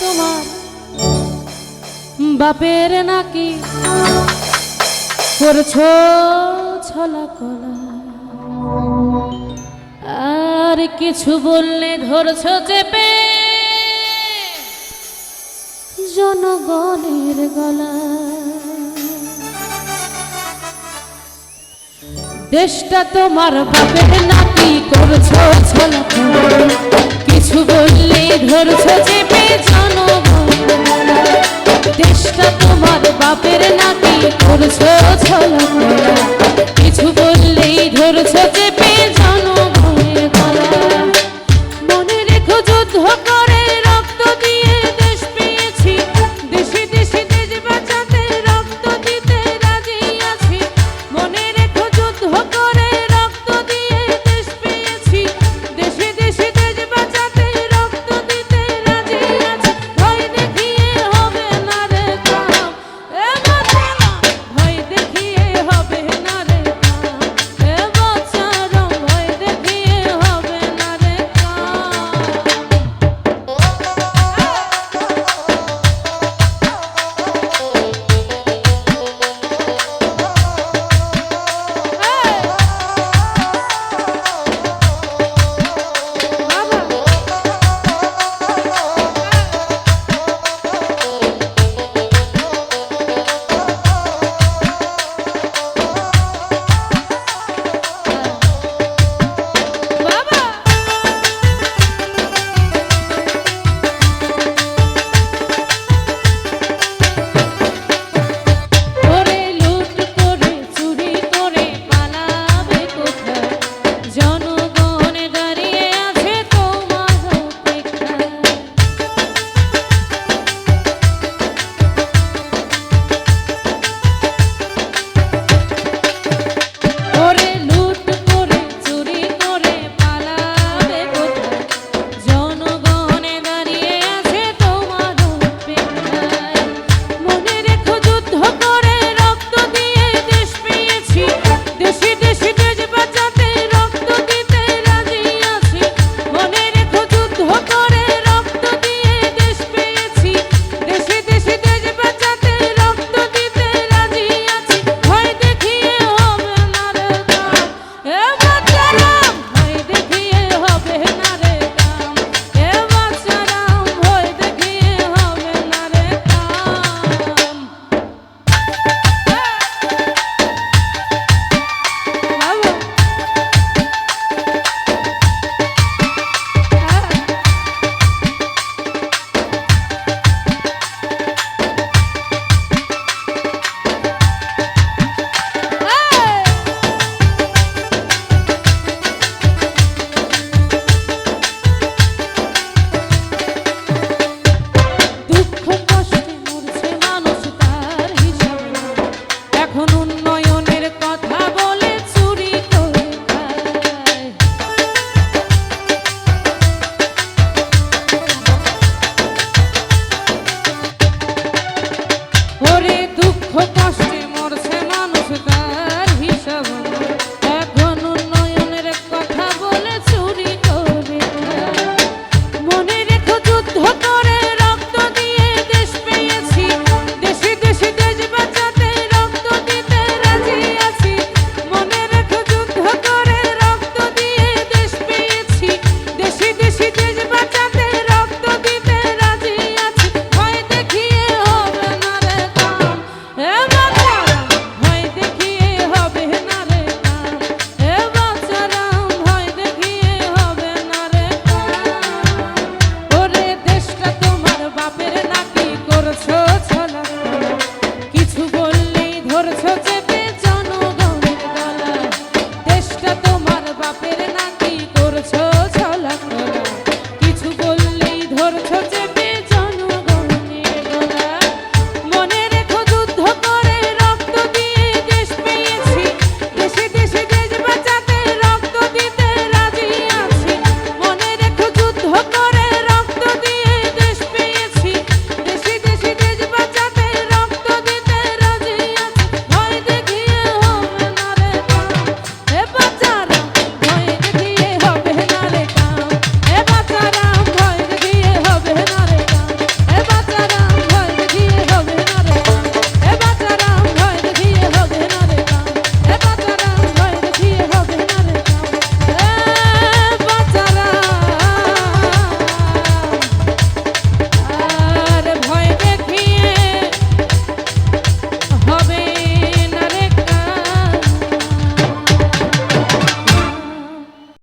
তোমার বাপের নাকি করছ ছলা কলা? আর কিছু বললে ধরছো চেপে? জনগণের গলা। দেশটা তোমার বাপের নাকি করছ ছলা কিছু বললে ধরছো চেপে? জনগণের গলা দেশটা তোমার বাপের নাকি করছ ছলা কলা